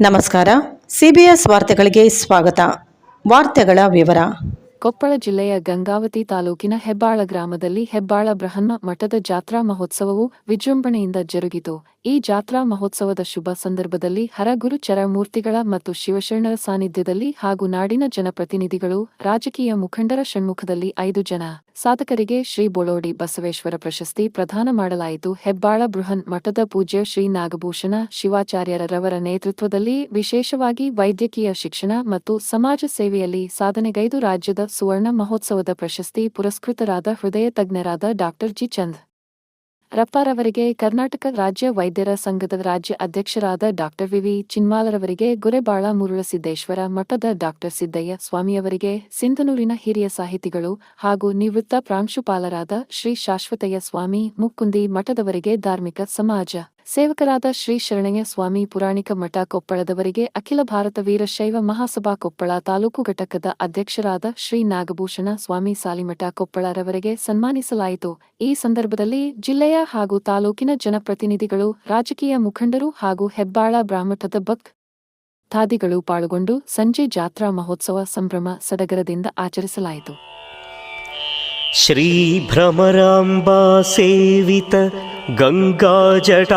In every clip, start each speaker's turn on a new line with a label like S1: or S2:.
S1: ನಮಸ್ಕಾರ. ಸಿಬಿಎಸ್ ವಾರ್ತೆಗಳಿಗೆ ಸ್ವಾಗತ. ವಾರ್ತೆಗಳ ವಿವರ.
S2: ಕೊಪ್ಪಳ ಜಿಲ್ಲೆಯ ಗಂಗಾವತಿ ತಾಲೂಕಿನ ಹೆಬ್ಬಾಳ ಗ್ರಾಮದಲ್ಲಿ ಹೆಬ್ಬಾಳ ಬ್ರಹ್ಮ ಮಠದ ಜಾತ್ರಾ ಮಹೋತ್ಸವವು ವಿಜೃಂಭಣೆಯಿಂದ ಜರುಗಿತು. ಈ ಜಾತ್ರಾ ಮಹೋತ್ಸವದ ಶುಭ ಸಂದರ್ಭದಲ್ಲಿ ಹರಗುರು ಚರಮೂರ್ತಿಗಳ ಮತ್ತು ಶಿವಶರಣರ ಸಾನ್ನಿಧ್ಯದಲ್ಲಿ ಹಾಗೂ ನಾಡಿನ ಜನಪ್ರತಿನಿಧಿಗಳು ರಾಜಕೀಯ ಮುಖಂಡರ ಷಣ್ಮುಖದಲ್ಲಿ ಐದು ಜನ. ಸಾಧಕರಿಗೆ ಶ್ರೀ ಬೊಳೋಡಿ ಬಸವೇಶ್ವರ ಪ್ರಶಸ್ತಿ ಪ್ರದಾನ ಮಾಡಲಾಯಿತು. ಹೆಬ್ಬಾಳ ಬೃಹನ್ ಮಠದ ಪೂಜ್ಯ ಶ್ರೀ ನಾಗಭೂಷಣ ಶಿವಾಚಾರ್ಯರವರ ನೇತೃತ್ವದಲ್ಲಿ ವಿಶೇಷವಾಗಿ ವೈದ್ಯಕೀಯ ಶಿಕ್ಷಣ ಮತ್ತು ಸಮಾಜ ಸೇವೆಯಲ್ಲಿ ಸಾಧನೆಗೈದು ರಾಜ್ಯದ ಸುವರ್ಣ ಮಹೋತ್ಸವದ ಪ್ರಶಸ್ತಿ ಪುರಸ್ಕೃತರಾದ ಹೃದಯ ತಜ್ಞರಾದ ಡಾಕ್ಟರ್ ಜಿ. ಚಂದ್. ರಪ್ಪಾರವರಿಗೆ ಕರ್ನಾಟಕ ರಾಜ್ಯ ವೈದ್ಯರ ಸಂಘದ ರಾಜ್ಯ ಅಧ್ಯಕ್ಷರಾದ ಡಾಕ್ಟರ್ ವಿವಿ ಚಿನ್ಮಾಲರವರಿಗೆ ಗುರೆಬಾಳ ಮುರುಳಸಿದ್ದೇಶ್ವರ ಮಠದ ಡಾಕ್ಟರ್ ಸಿದ್ದಯ್ಯ ಸ್ವಾಮಿಯವರಿಗೆ ಸಿಂಧನೂರಿನ ಹಿರಿಯ ಸಾಹಿತಿಗಳು ಹಾಗೂ ನಿವೃತ್ತ ಪ್ರಾಂಶುಪಾಲರಾದ ಶ್ರೀ ಶಾಶ್ವತಯ್ಯ ಸ್ವಾಮಿ ಮುಕ್ಕುಂದಿ ಮಠದವರಿಗೆ ಧಾರ್ಮಿಕ ಸಮಾಜ. ಸೇವಕರಾದ ಶ್ರೀ ಶರಣಯ್ಯ ಸ್ವಾಮಿ ಪುರಾಣಿಕ ಮಠ ಕೊಪ್ಪಳದವರಿಗೆ ಅಖಿಲ ಭಾರತ ವೀರಶೈವ ಮಹಾಸಭಾ ಕೊಪ್ಪಳ ತಾಲೂಕು ಘಟಕದ ಅಧ್ಯಕ್ಷರಾದ ಶ್ರೀ ನಾಗಭೂಷಣ ಸ್ವಾಮಿ ಸಾಲಿಮಠ ಕೊಪ್ಪಳರವರಿಗೆ ಸನ್ಮಾನಿಸಲಾಯಿತು. ಈ ಸಂದರ್ಭದಲ್ಲಿ ಜಿಲ್ಲೆಯ ಹಾಗೂ ತಾಲೂಕಿನ ಜನಪ್ರತಿನಿಧಿಗಳು, ರಾಜಕೀಯ ಮುಖಂಡರು ಹಾಗೂ ಹೆಬ್ಬಾಳ ಬ್ರಾಹ್ಮಠದ ಭಕ್ ತಾದಿಗಳು ಪಾಲ್ಗೊಂಡು ಸಂಜೆ ಜಾತ್ರಾ ಮಹೋತ್ಸವ ಸಂಭ್ರಮ ಸಡಗರದಿಂದ ಆಚರಿಸಲಾಯಿತು.
S3: श्रीभ्रमराम्बा सेवित गङ्गाजटाधरा।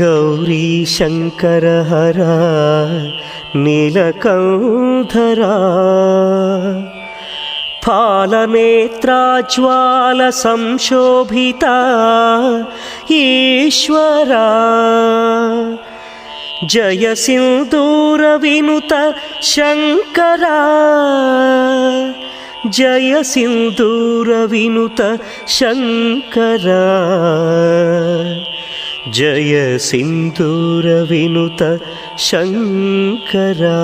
S3: गौरीशङ्करहर नीलकन्धरा फालनेत्राज्वालसंशोभिता ईश्वरा जय सिन्दूरविनुत शङ्करा जय सिन्दूरविनुत शङ्करा जय सिन्दूरविनुत शङ्करा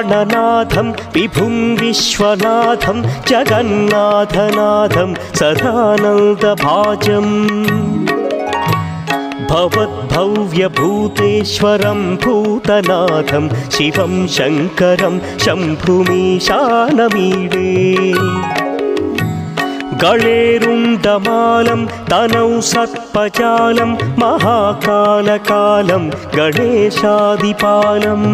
S3: प्राणनाथं विभुं विश्वनाथं जगन्नाथनाथं सदानन्दभाजम्। भवद्भव्यभूतेश्वरं भूतनाथं शिवं शङ्करं शम्भुमीशानमीडे। गळेरुण्डमालं तनौ सर्पजालं महाकालकालं गणेशादिपालम्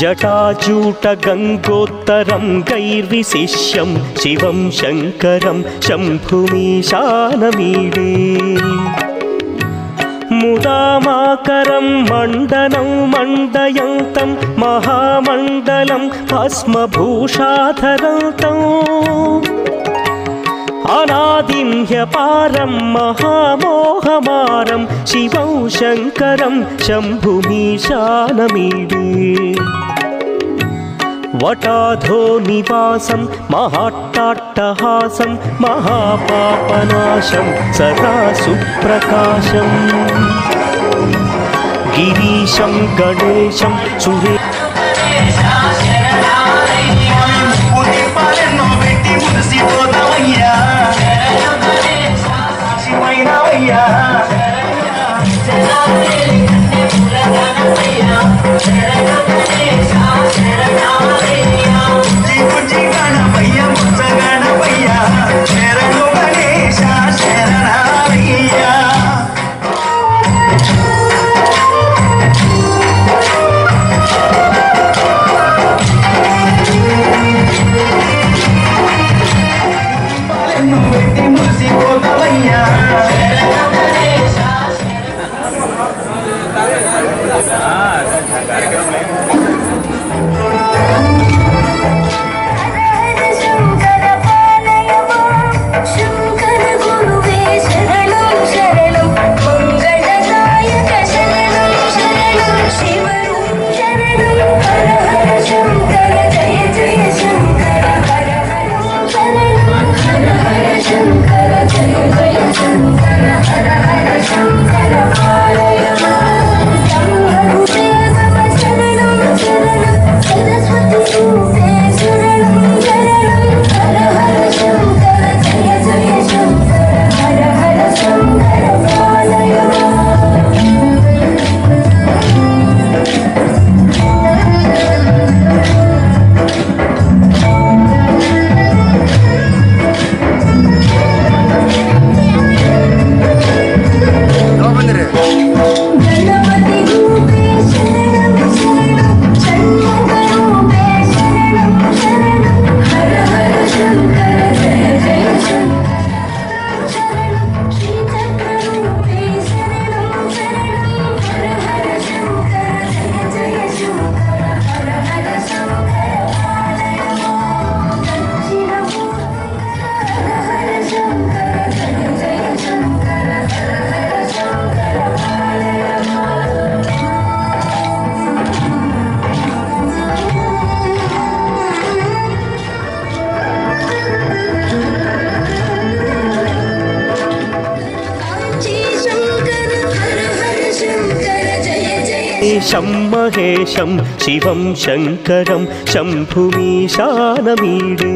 S3: जटाचूटगङ्गोत्तरं गैर्विशिष्यं शिवं शङ्करं शम्भुमीशानमीडे मुदामाकरं मण्डनं मण्डयन्तं महामण्डलं भस्मभूषाधरन्तम् अनादिं ह्यपारं महामोहमारं शिवं शङ्करं शम्भुमीशानमीडे
S4: వటాధో నివాసం మహాట్టాట్టహాసం మహాపాపనాశం సదాసు ప్రకాశం Girisham గణేశం సుహే Yeah. It's all
S5: that I'm
S3: శం మహేశం శివం శంకరం శంభుమీశానమీడే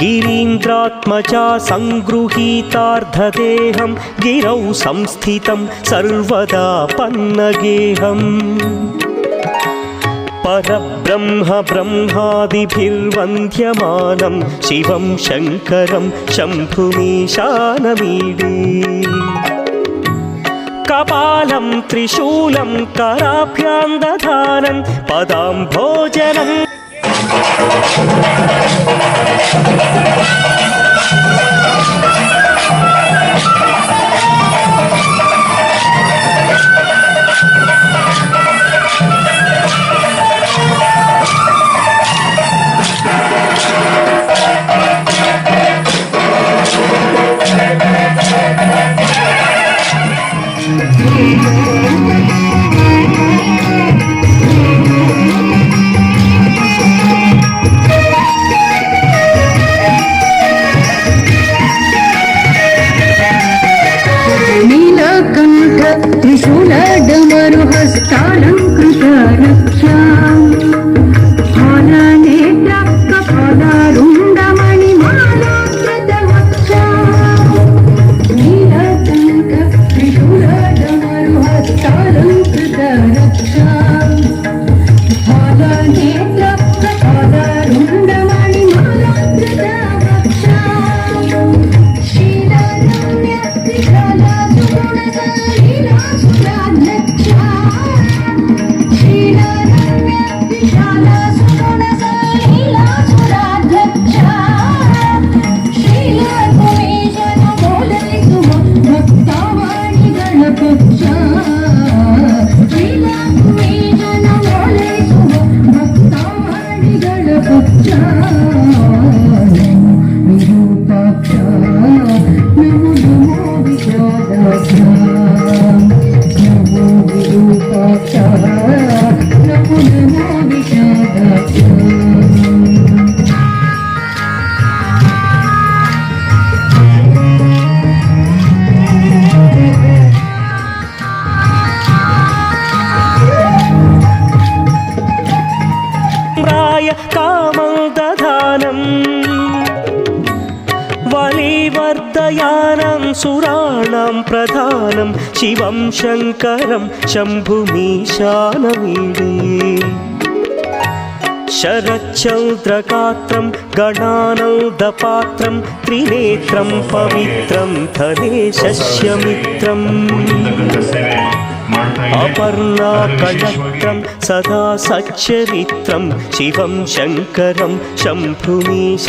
S3: गिरीन्द्रात्मजा सङ्गृहीतार्धदेहं गिरौ संस्थितं सर्वदा पन्नगेहम् परब्रह्म ब्रह्मादिभिर्वन्द्यमानं शिवं शङ्करं शम्भुमीशानमीडे कपालं त्रिशूलं कराभ्यां दधानं Thank you. वलिवर्धयानं सुराणां प्रधानं शिवं शङ्करं शम्भुमीशानमीडे शरच्चन्द्रगात्रं गणानन्दपात्रं त्रिनेत्रं पवित्रं धनेशस्यमित्रम् अपर्णाकलत्रं सदा सच्चरित्रं शिवं शङ्करं शम्भुमीशानमीडे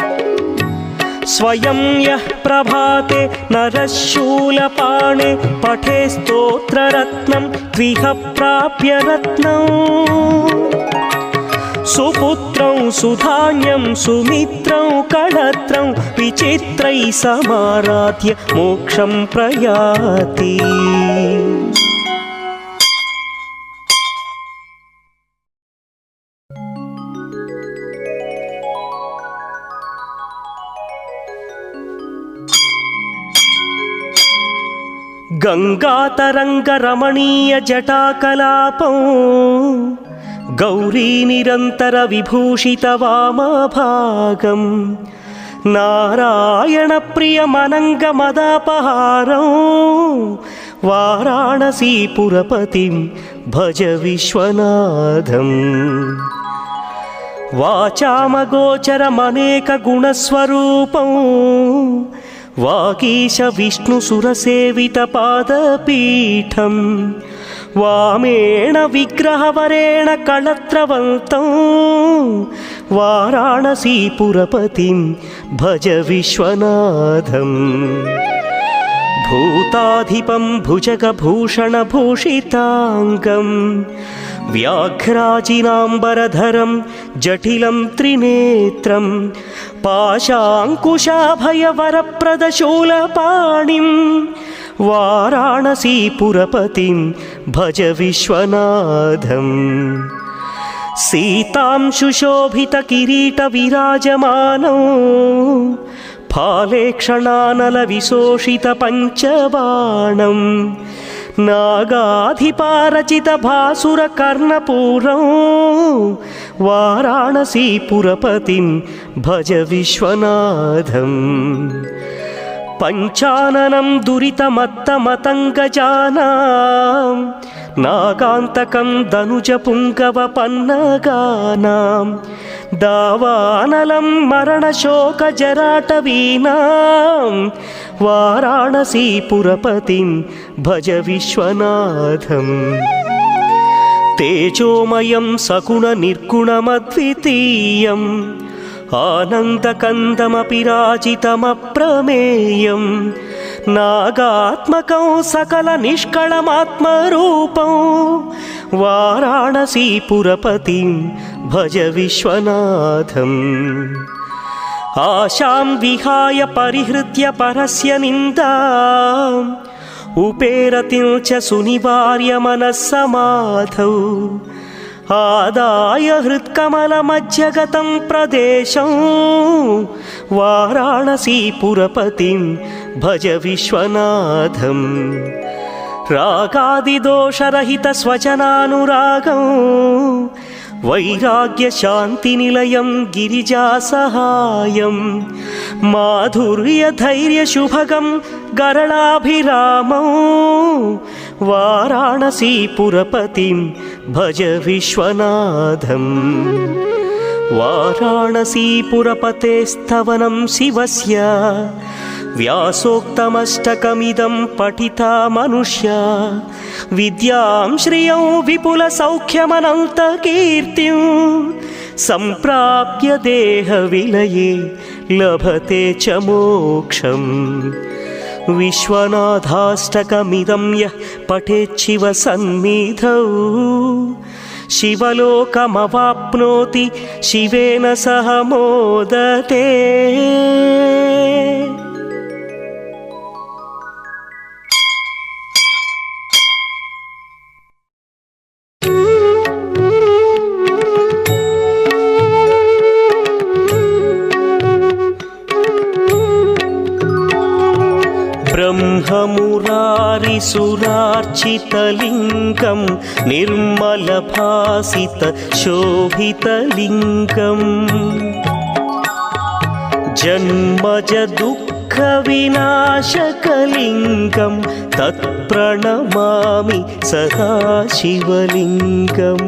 S3: स्वयं यः प्रभाते नरः शूलपाणे पठे स्तोत्ररत्नं त्विह प्राप्य रत्नम् सुपुत्रं सुधान्यं सुमित्रं कळत्रं विचित्रैः समाराध्य मोक्षं प्रयाति గంగాతరంగరమణీయ జటాకలాపం గౌరీ నిరంతర విభూషిత వామభాగం నారాయణ ప్రియమనంగమదాపహారం వారాణసీపురపతిం భజ విశ్వనాథం. వాచామగోచరమనేక గుణస్వరూపం विष्णुसुरसेवितपादपीठं वामेण विग्रहवरेण कळत्रवन्तं वाराणसीपुरपतिं भज विश्वनाथम्। भूताधिपं भुजगभूषणभूषिताङ्गम्। व्याघ्राजिनाम्बरधरं जटिलं त्रिनेत्रं पाशाङ्कुशाभयवरप्रदशूलपाणिं वाराणसीपुरपतिं भज विश्वनाथम् सीतांशुशोभितकिरीटविराजमानौ నాగాధిపారచిత భాసుర కర్ణపూరం వారాణసీపురపతి భజ విశ్వనాథం. పంచాననం దురితమత్తమతంగజానాం నాగాంతకం దనుజ పుంగవ దనుజపుంగవపన్నగానాం దావానలం మరణశోకజరాటవీనా वाराणसीपुरपतिं भज विश्वनाथम् तेजोमयं सगुणनिर्गुणमद्वितीयम् आनन्दकन्दमपि राजितमप्रमेयं नागात्मकं सकलनिष्कळमात्मरूपं वाराणसीपुरपतिं भज विश्वनाथम् आशां विहाय परिहृत्य परस्य निन्दाम् उपेरतिं च सुनिवार्य मनस्समाधौ आदाय हृत्कमलमध्यगतं प्रदेशं वाराणसीपुरपतिं भज विश्वनाथम् వైరాగ్య శాంతి నిలయం గిరిజా సహాయం మాధుర్య ధైర్య శుభగం గరళాభిరామం వారాణసీపురపతిం భజ విశ్వనాథం వారాణసీపురపతే స్తవనం శివస్య व्यासोक्तमष्टकमिदं पठिता मनुष्या विद्यां श्रियं विपुलसौख्यमनन्तकीर्तिं सम्प्राप्य देहविलये लभते च मोक्षम् विश्वनाथाष्टकमिदं यः पठेच्छिव सन्निधौ शिवलोकमवाप्नोति शिवेन सह मोदते सुरार्चितलिङ्गं निर्मलभासितशोभितलिङ्गम्। जन्मजदुःखविनाशकलिङ्गं तत्प्रणमामि सदा शिवलिङ्गम्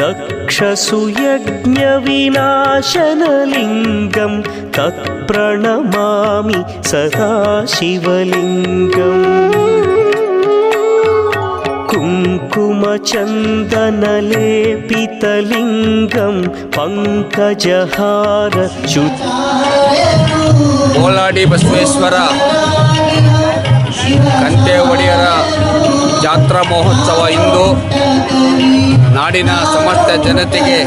S3: दक्षसुयज्ञविनाशनलिङ्गं तत् प्रणमामि सदा शिवलिङ्गम् कुङ्कुमचन्दनलेपितलिङ्गं पङ्कजहार
S6: मोलाडि बसवेश्वर కంతే ఒడియరా ಜಾತ್ರಾ ಮಹೋತ್ಸವ ಇಂದು ನಾಡಿನ ಸಮಸ್ತ ಜನತೆಗೆ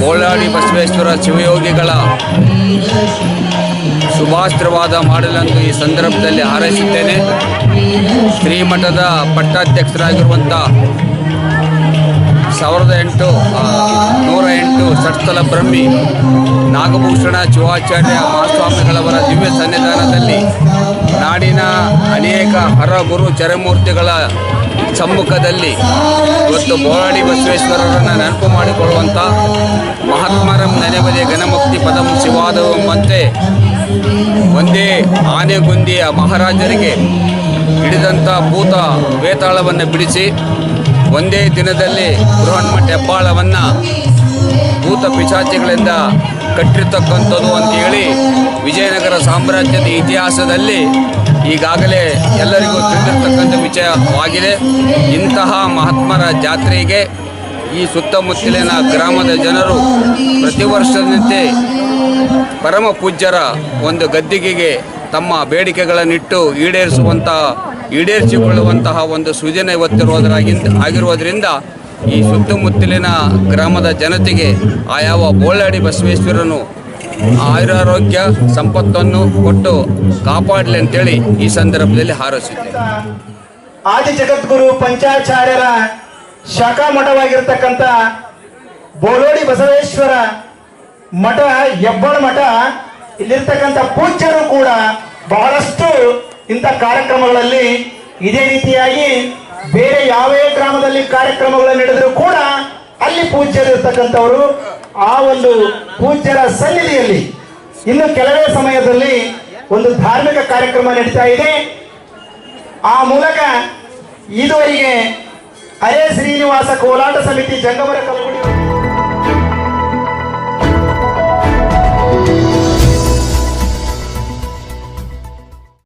S6: ಕೋಲಾಡಿ ಬಸವೇಶ್ವರ ಶಿವಯೋಗಿಗಳ ಶುಭಾಶೀರ್ವಾದ ಮಾಡಲೆಂದು ಈ ಸಂದರ್ಭದಲ್ಲಿ ಹಾರೈಸುತ್ತೇನೆ. ಶ್ರೀಮಠದ ಪಟ್ಟಾಧ್ಯಕ್ಷರಾಗಿರುವಂಥ ಸಾವಿರದ ಎಂಟು ನೂರ ಎಂಟು ಷಟ್ಸ್ಥಲ ಬ್ರಹ್ಮಿ, ನಾಗಭೂಷಣ, ಶಿವಾಚಾರ್ಯ ಮಹಾಸ್ವಾಮಿಗಳವರ ದಿವ್ಯ ಸನ್ನಿಧಾನದಲ್ಲಿ ನಾಡಿನ ಅನೇಕ ಹರ ಗುರು ಚರಮೂರ್ತಿಗಳ ಸಮ್ಮುಖದಲ್ಲಿ ಇವತ್ತು ಬೋರಾಡಿ ಬಸವೇಶ್ವರರನ್ನು ನೆನಪು ಮಾಡಿಕೊಳ್ಳುವಂಥ ಮಹಾತ್ಮರಂ ನೆನೆಬದೆ ಘನಮುಕ್ತಿ ಪದಂ ಮತ್ತೆ ಒಂದೇ ಆನೆಗುಂದಿಯ ಮಹಾರಾಜರಿಗೆ ಹಿಡಿದಂಥ ಭೂತ ವೇತಾಳವನ್ನು ಬಿಡಿಸಿ ಒಂದೇ ದಿನದಲ್ಲಿ ಬೃಹನ್ಮಠ ಹೆಬ್ಬಾಳವನ್ನು ಭೂತ ಪಿಶಾಚಿಗಳಿಂದ ಕಟ್ಟಿರ್ತಕ್ಕಂಥದ್ದು ಅಂತೇಳಿ ವಿಜಯನಗರ ಸಾಮ್ರಾಜ್ಯದ ಇತಿಹಾಸದಲ್ಲಿ ಈಗಾಗಲೇ ಎಲ್ಲರಿಗೂ ತಿಳಿದಿರ್ತಕ್ಕಂಥ ವಿಷಯವಾಗಿದೆ ಇಂತಹ ಮಹಾತ್ಮರ ಜಾತ್ರೆಗೆ ಈ ಸುತ್ತಮುತ್ತಲಿನ ಗ್ರಾಮದ ಜನರು ಪ್ರತಿ ವರ್ಷದಂತೆ ಪರಮ ಪೂಜ್ಯರ ಒಂದು ಗದ್ದಿಗೆಗೆ ತಮ್ಮ ಬೇಡಿಕೆಗಳನ್ನಿಟ್ಟು ಈಡೇರಿಸುವಂಥ ಈಡೇರಿಸಿಕೊಳ್ಳುವಂತಹ ಒಂದು ಸೂಚನೆ ಇವತ್ತಿರುವುದರಾಗಿ ಆಗಿರುವುದರಿಂದ ಈ ಸುತ್ತಮುತ್ತಲಿನ ಗ್ರಾಮದ ಜನತೆಗೆ ಆಯಾವ ಬೋಳಾಡಿ ಬಸವೇಶ್ವರನು ಆಯುರಾರೋಗ್ಯ ಸಂಪತ್ತನ್ನು ಕೊಟ್ಟು ಕಾಪಾಡಲಿ ಅಂತೇಳಿ ಈ ಸಂದರ್ಭದಲ್ಲಿ ಹಾರೈಸಿದ್ದೇನೆ.
S7: ಆದಿ ಜಗದ್ಗುರು ಪಂಚಾಚಾರ್ಯರ ಶಾಖಾ ಮಠವಾಗಿರ್ತಕ್ಕಂಥ ಬೋಳೋಡಿ ಬಸವೇಶ್ವರ ಮಠ, ಹೆಬ್ಬಾಳ ಮಠ ಇಲ್ಲಿರ್ತಕ್ಕಂಥ ಪೂಜ್ಯರು ಕೂಡ ಬಹಳಷ್ಟು ಇಂಥ ಕಾರ್ಯಕ್ರಮಗಳಲ್ಲಿ ಇದೇ ರೀತಿಯಾಗಿ ಬೇರೆ ಯಾವ ಗ್ರಾಮದಲ್ಲಿ ಕಾರ್ಯಕ್ರಮಗಳು ನಡೆದರೂ ಕೂಡ ಅಲ್ಲಿ ಪೂಜ್ಯರಿರ್ತಕ್ಕಂಥವರು ಆ ಒಂದು ಪೂಜ್ಯರ ಸನ್ನಿಧಿಯಲ್ಲಿ ಇನ್ನು ಕೆಲವೇ ಸಮಯದಲ್ಲಿ ಒಂದು ಧಾರ್ಮಿಕ ಕಾರ್ಯಕ್ರಮ ನಡೀತಾ ಇದೆ. ಆ ಮೂಲಕ ಇದುವರೆಗೆ ಅರೆ ಶ್ರೀನಿವಾಸ ಕೋಲಾಟ ಸಮಿತಿ ಜಂಗಮರ ಕಲಗುಡಿ